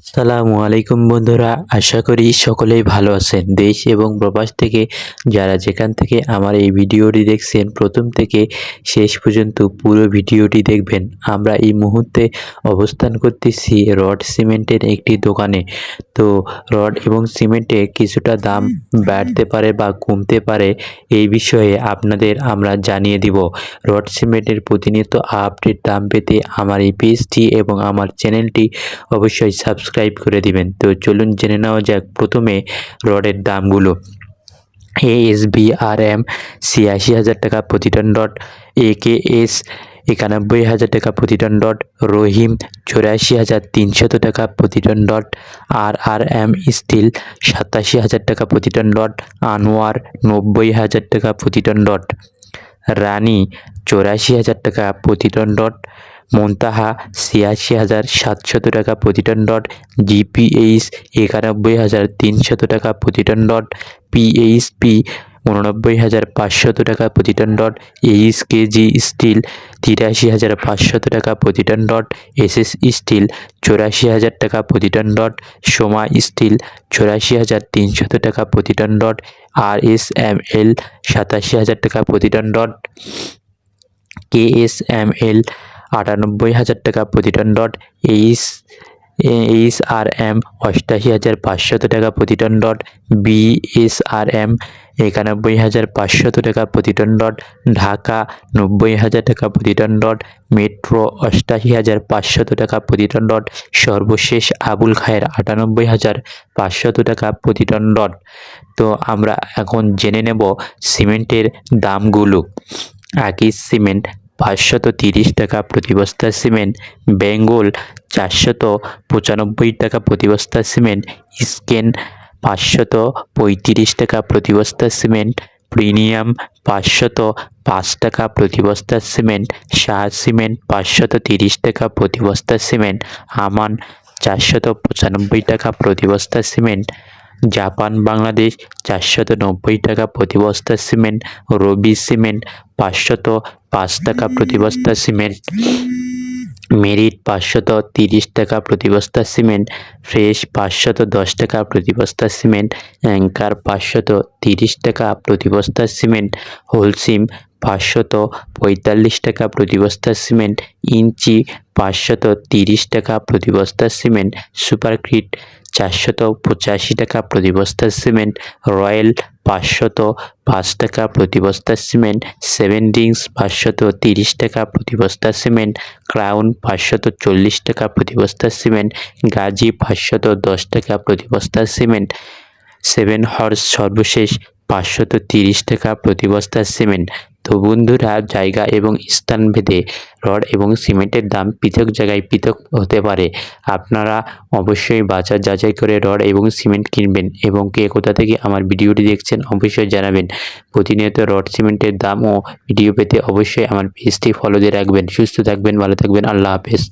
আসসালামু আলাইকুম বন্ধুরা, আশা করি সকলেই ভালো আছেন। দেশ এবং প্রবাস থেকে যারা যেখান থেকে আমার এই ভিডিওটি দেখছেন, প্রথম থেকে শেষ পর্যন্ত পুরো ভিডিওটি দেখবেন। আমরা এই মুহূর্তে অবস্থান করতেছি রড সিমেন্টের একটি দোকানে। তো রড এবং সিমেন্টে কিছুটা দাম বাড়তে পারে বা কমতে পারে এই বিষয়ে আপনাদের আমরা জানিয়ে দিব। রড সিমেন্টের প্রতিনিয়ত আপডেট দাম পেতে আমার এই পেজটি এবং আমার চ্যানেলটি অবশ্যই সাবস্ক্রাইব করে দিবেন। তো চলুন জেনে নেওয়া যাক প্রথমে রডের দামগুলো। এএস বি আর এম ছিয়াশি হাজার টাকা প্রতি ডট এ কে এস একানব্বই হাজার টাকা প্রতি ডট রহিম চৌরাশি হাজার তিনশত টাকা প্রতি dot R R M steel সাতাশি হাজার টাকা প্রতি ডট আনোয়ার নব্বই হাজার টাকা প্রতি টন ডট রানী চৌরাশি হাজার টাকা প্রতি ডট মন্তাহা ছিয়াশি হাজার সাতশত টাকা প্রতি টন ডট, জিপিএইচ একানব্বই হাজার তিনশত টাকা প্রতি টন ডট, পিএইচপি উননব্বই হাজার পাঁচশত টাকা প্রতি ton dot H KG steel তিরাশি হাজার পাঁচশত টাকা প্রতি টন ডট, এসএস স্টিল চৌরাশি হাজার টাকা প্রতি টন ডট, সোমা স্টিল চৌরাশি হাজার তিনশত টাকা প্রতি ton dot R S M L সাতাশি হাজার টাকা প্রতি ton dot K S M L আটানব্বই হাজার টাকা প্রতি ton dot H H R M, অষ্টাশি হাজার পাঁচশত টাকা প্রতি টন ডট বিএসআর এম, একানব্বই হাজার পাঁচশত টাকা প্রতি টন ডট ঢাকা, নব্বই হাজার টাকা প্রতি টন ডট মেট্রো, অষ্টাশি হাজার পাঁচশত টাকা প্রতি টন ডট সর্বশেষ আবুল খায়ের, আটানব্বই হাজার পাঁচশত টাকা প্রতি টন ডট। তো আমরা এখন জেনে নেব সিমেন্টের দামগুলো। আকিস সিমেন্ট পাঁচশত তিরিশ টাকা প্রতি বস্তা সিমেন্ট, বেঙ্গল চারশত পঁচানব্বই টাকা প্রতি বস্তা সিমেন্ট স্কেন পাঁচশত পঁয়ত্রিশ টাকা প্রতি বস্তা সিমেন্ট, প্রিমিয়াম পাঁচশত পাঁচ টাকা প্রতি বস্তা সিমেন্ট শাহ সিমেন্ট পাঁচশত তিরিশ টাকা প্রতি বস্তা সিমেন্ট, আমান চারশত পঁচানব্বই টাকা প্রতি বস্তা সিমেন্ট জাপান, বাংলাদেশ, চারশত নব্বই টাকা প্রতি বস্তা সিমেন্ট, রবি সিমেন্ট, পাঁচশত পাঁচ টাকা প্রতি বস্তা সিমেন্ট, মেরিট পাঁচশত তিরিশ টাকা প্রতি বস্তা সিমেন্ট, ফ্রেশ পাঁচশত দশ টাকা প্রতি বস্তা সিমেন্ট, অ্যাঙ্কার পাঁচশত তিরিশ টাকা প্রতি বস্তা সিমেন্ট, হোলসিম পাঁচশত পঁয়তাল্লিশ টাকা প্রতি বস্তা সিমেন্ট, ইঞ্চি পাঁচশত তিরিশ টাকা প্রতি বস্তা সিমেন্ট, সুপারক্রিট চারশত পঁচাশি টাকা প্রতি বস্তা সিমেন্ট রয়্যাল পাঁচশত পাঁচ টাকা প্রতি বস্তা সিমেন্ট, সেভেন ডিংস পাঁচশত তিরিশ টাকা প্রতি বস্তা সিমেন্ট, ক্রাউন পাঁচশত চল্লিশ টাকা প্রতি বস্তা সিমেন্ট, গাজী পাঁচশত দশ টাকা প্রতি বস্তা সিমেন্ট, সেভেন হর্স সর্বশেষ পাঁচশত তিরিশ টাকা প্রতি বস্তা সিমেন্ট। বন্ধুরা, জায়গা এবং স্থান ভেদে রড এবং সিমেন্টের দাম পৃথক জায়গায় পৃথক হতে পারে। আপনারা অবশ্যই বাজার যাচাই করে রড এবং সিমেন্ট কিনবেন এবং কে কোথা থেকে আমার ভিডিওটি দেখছেন অবশ্যই জানাবেন। প্রতিনিয়ত রড, সিমেন্টের দাম ও ভিডিও পেতে অবশ্যই আমার পেজটি ফলো দিয়ে রাখবেন। সুস্থ থাকবেন, ভালো থাকবেন, আল্লাহ হাফেজ।